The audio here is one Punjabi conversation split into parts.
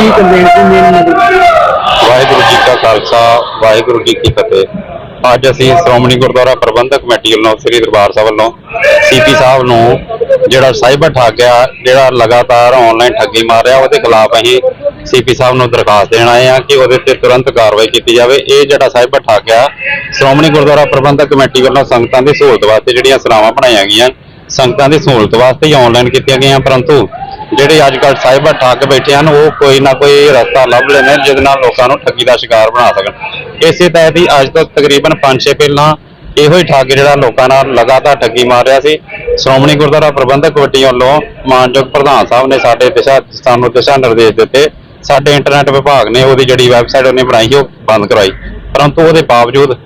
ਕੀ ਕੰਪਲੇਂਟ ਸੀ ਮੇਨ ਨਦੀ ਵਾਹਿਗੁਰੂ ਜੀ ਕਾ ਖਾਲਸਾ, ਵਾਹਿਗੁਰੂ ਜੀ ਕੀ ਫਤਿਹ। ਅੱਜ ਅਸੀਂ ਸ਼੍ਰੋਮਣੀ ਗੁਰਦੁਆਰਾ ਪ੍ਰਬੰਧਕ ਕਮੇਟੀ ਵੱਲੋਂ ਸ੍ਰੀ ਦਰਬਾਰ ਸਾਹਿਬ ਵੱਲੋਂ ਸੀਪੀ ਸਾਹਿਬ ਨੂੰ ਜਿਹੜਾ ਸਾਈਬਰ ਠੱਗ ਜਿਹੜਾ ਲਗਾਤਾਰ ਆਨਲਾਈਨ ਠੱਗੀ ਮਾਰ ਰਿਹਾ, ਉਹਦੇ ਖਿਲਾਫ ਅਸੀਂ ਸੀਪੀ ਸਾਹਿਬ ਨੂੰ ਦਰਖਾਸਤ ਦੇਣ ਆਏ ਆ ਕਿ ਉਹਦੇ ਤੇ ਤੁਰੰਤ ਕਾਰਵਾਈ ਕੀਤੀ ਜਾਵੇ। ਇਹ ਜਿਹੜਾ ਸਾਈਬਰ ਠੱਗ ਸ਼੍ਰੋਮਣੀ ਗੁਰਦੁਆਰਾ ਪ੍ਰਬੰਧਕ ਕਮੇਟੀ ਵੱਲੋਂ ਸੰਗਤਾਂ ਦੀ ਸਹੂਲਤ ਵਾਸਤੇ ਜਿਹੜੀਆਂ ਸਲਾਵਾਂ ਬਣਾਈਆਂ ਗਈਆਂ, ਸੰਗਤਾਂ ਦੀ ਸਹੂਲਤ ਵਾਸਤੇ ਹੀ ਆਨਲਾਈਨ ਕੀਤੀਆਂ ਗਈਆਂ, ਪਰੰਤੂ ਜਿਹੜੇ ਅੱਜ ਕੱਲ੍ਹ ਸਾਈਬਰ ਠੱਗ ਬੈਠੇ ਹਨ, ਉਹ ਕੋਈ ਨਾ ਕੋਈ ਰਸਤਾ ਲੱਭ ਲੈਂਦੇ ਨੇ ਜਿਹਦੇ ਨਾਲ ਲੋਕਾਂ ਨੂੰ ਠੱਗੀ ਦਾ ਸ਼ਿਕਾਰ ਬਣਾ ਸਕਣ। ਇਸੇ ਤਹਿਤ ਹੀ ਅੱਜ ਤੋਂ ਤਕਰੀਬਨ 5-6 ਪਹਿਲਾਂ ਇਹੋ ਹੀ ਠੱਗ ਜਿਹੜਾ ਲੋਕਾਂ ਨਾਲ ਲਗਾਤਾਰ ਠੱਗੀ ਮਾਰ ਰਿਹਾ ਸੀ। ਸ਼੍ਰੋਮਣੀ ਗੁਰਦੁਆਰਾ ਪ੍ਰਬੰਧਕ ਕਮੇਟੀ ਵੱਲੋਂ ਮਾਨਯੋਗ ਪ੍ਰਧਾਨ ਸਾਹਿਬ ਨੇ ਸਾਡੇ ਦਿਸ਼ਾ ਸਾਨੂੰ ਦਿਸ਼ਾ ਨਿਰਦੇਸ਼ ਦਿੱਤੇ। ਸਾਡੇ ਇੰਟਰਨੈਟ ਵਿਭਾਗ ਨੇ ਉਹਦੀ ਜਿਹੜੀ ਵੈਬਸਾਈਟ ਉਹਨੇ ਬਣਾਈ ਸੀ ਉਹ ਬੰਦ ਕਰਵਾਈ ਪਰੰਤੂ ਉਹਦੇ ਬਾਵਜੂਦ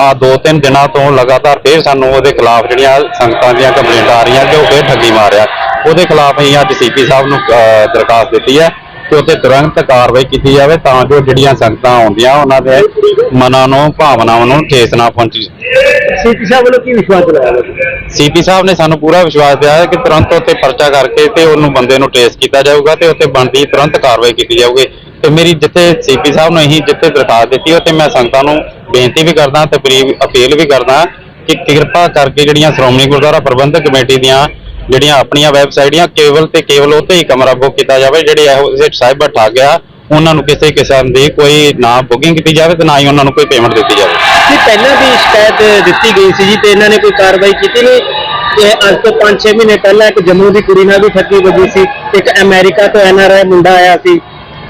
ਆ ਦੋ ਤਿੰਨ ਦਿਨਾਂ ਤੋਂ ਲਗਾਤਾਰ ਫੇਰ ਸਾਨੂੰ ਉਹਦੇ ਖਿਲਾਫ ਜਿਹੜੀਆਂ ਸੰਗਤਾਂ ਦੀਆਂ ਕੰਪਲੇਂਟਾਂ ਆ ਰਹੀਆਂ ਕਿ ਉਹ ਫੇਰ ਠੱਗੀ ਮਾਰਿਆ ਉਹਦੇ ਖਿਲਾਫ ਅਸੀਂ ਅੱਜ ਸੀਪੀ ਸਾਹਿਬ ਨੂੰ ਦਰਖਾਸਤ ਦਿੱਤੀ ਹੈ ਕਿ ਉੱਤੇ ਤੁਰੰਤ ਕਾਰਵਾਈ ਕੀਤੀ ਜਾਵੇ ਤਾਂ ਜੋ ਜਿਹੜੀਆਂ ਸੰਗਤਾਂ ਆਉਂਦੀਆਂ ਉਹਨਾਂ ਦੇ ਮਨਾਂ ਨੂੰ ਭਾਵਨਾਵਾਂ ਨੂੰ ਠੇਸ ਨਾ ਪਹੁੰਚੇ ਸੀਪੀ ਸਾਹਿਬ ਵੱਲੋਂ ਕੀ ਵਿਸ਼ਵਾਸ ਦਿਲਾਇਆ ਸੀਪੀ ਸਾਹਿਬ ਨੇ ਸਾਨੂੰ ਪੂਰਾ ਵਿਸ਼ਵਾਸ ਦਿਵਾਇਆ ਹੈ ਕਿ ਤੁਰੰਤ ਉੱਤੇ ਪਰਚਾ ਕਰਕੇ ਤੇ ਉਹਨੂੰ ਬੰਦੇ ਨੂੰ ਟ੍ਰੇਸ ਕੀਤਾ ਜਾਊਗਾ ਤੇ ਉੱਤੇ ਬਣਦੀ ਤੁਰੰਤ ਕਾਰਵਾਈ ਕੀਤੀ ਜਾਊਗੀ। ਤੇ ਮੇਰੀ ਜਿੱਥੇ ਸੀਪੀ ਸਾਹਿਬ ਨੂੰ ਅਸੀਂ ਜਿੱਥੇ ਦਰਖਾਸਤ ਦਿੱਤੀ ਉੱਥੇ ਮੈਂ ਸੰਗਤਾਂ ਨੂੰ ਬੇਨਤੀ ਵੀ ਕਰਦਾ ਤੇ ਅਪੀਲ ਵੀ ਕਰਦਾ ਕਿ ਕਿਰਪਾ ਕਰਕੇ ਜਿਹੜੀਆਂ ਸ਼੍ਰੋਮਣੀ ਗੁਰਦੁਆਰਾ ਪ੍ਰਬੰਧਕ ਕਮੇਟੀ ਦੀਆਂ ਜਿਹੜੀਆਂ ਆਪਣੀਆਂ ਵੈਬਸਾਈਟਾਂ ਕੇਵਲ ਤੇ ਕੇਵਲ ਉੱਤੇ ਹੀ ਕਮਰਾ ਬੁੱਕ ਕੀਤਾ ਜਾਵੇ ਜਿਹੜੇ ਇਹੋ ਜਿਹੇ ਸਾਈਬਰ ਠੱਗ ਆ ਉਹਨਾਂ ਨੂੰ ਕਿਸੇ ਕਿਸਮ ਦੀ ਕੋਈ ਨਾ ਬੁਕਿੰਗ ਕੀਤੀ ਜਾਵੇ ਤੇ ਨਾ ਹੀ ਉਹਨਾਂ ਨੂੰ ਕੋਈ ਪੇਮੈਂਟ ਦਿੱਤੀ ਜਾਵੇ। ਕਿ ਪਹਿਲਾਂ ਵੀ ਸ਼ਿਕਾਇਤ ਦਿੱਤੀ ਗਈ ਸੀ ਜੀ ਤੇ ਇਹਨਾਂ ਨੇ ਕੋਈ ਕਾਰਵਾਈ ਕੀਤੀ ਨਹੀਂ। ਤੇ ਅੱਜ ਤੋਂ 5-6 ਮਹੀਨੇ ਪਹਿਲਾਂ ਇੱਕ ਜੰਮੂ ਦੀ ਕੁੜੀ ਨਾਲ ਵੀ ਠੱਗੀ ਵੱਜੀ ਸੀ ਇੱਕ ਅਮਰੀਕਾ ਤੋਂ ਐਨਆਰਆਈ ਮੁੰਡਾ ਆਇਆ ਸੀ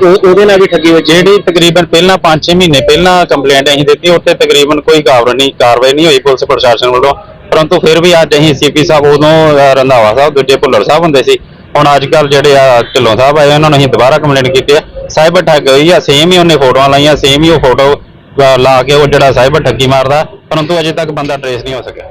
ਉਹ- ਉਹਦੇ ਨਾਲ ਵੀ ਠੱਗੀ ਵੱਜੀ। ਜਿਹੜੀ ਤਕਰੀਬਨ ਪਹਿਲਾਂ 5-6 ਮਹੀਨੇ ਪਹਿਲਾਂ ਕੰਪਲੇਂਟ ਅਸੀਂ ਦਿੱਤੀ ਉੱਤੇ ਤਕਰੀਬਨ ਕੋਈ ਕਾਰਵਾਈ ਨਹੀਂ ਕਾਰਵਾਈ ਨਹੀਂ ਹੋਈ ਪੁਲਿਸ ਪ੍ਰਸ਼ਾਸਨ ਵੱਲੋਂ। ਪਰੰਤੂ ਫਿਰ ਵੀ ਅੱਜ ਅਸੀਂ ਸੀਪੀ ਸਾਹਿਬ ਉਦੋਂ ਰੰਧਾਵਾ ਸਾਹਿਬ, ਦੂਜੇ ਭੁੱਲਰ ਸਾਹਿਬ ਹੁੰਦੇ ਸੀ। ਹੁਣ ਅੱਜ ਕੱਲ ਜਿਹੜੇ ਆ ਢਿੱਲੋਂ ਸਾਹਿਬ ਆਏ, ਉਹਨਾਂ ਨੂੰ ਅਸੀਂ ਦੁਬਾਰਾ ਕੰਪਲੇਂਟ ਕੀਤੀ ਆ। ਸਾਈਬਰ ਠੱਗ ਹੋਈ ਆ ਸੇਮ ਹੀ ਉਹਨੇ ਫੋਟੋਆਂ ਲਾਈਆਂ ਸੇਮ ਹੀ ਉਹ ਫੋਟੋ ਲਾ ਕੇ ਉਹ ਜਿਹੜਾ ਸਾਈਬਰ ਠੱਗੀ ਮਾਰਦਾ, ਪਰੰਤੂ ਅਜੇ ਤੱਕ ਬੰਦਾ ਟ੍ਰੇਸ ਨਹੀਂ ਹੋ ਸਕਿਆ।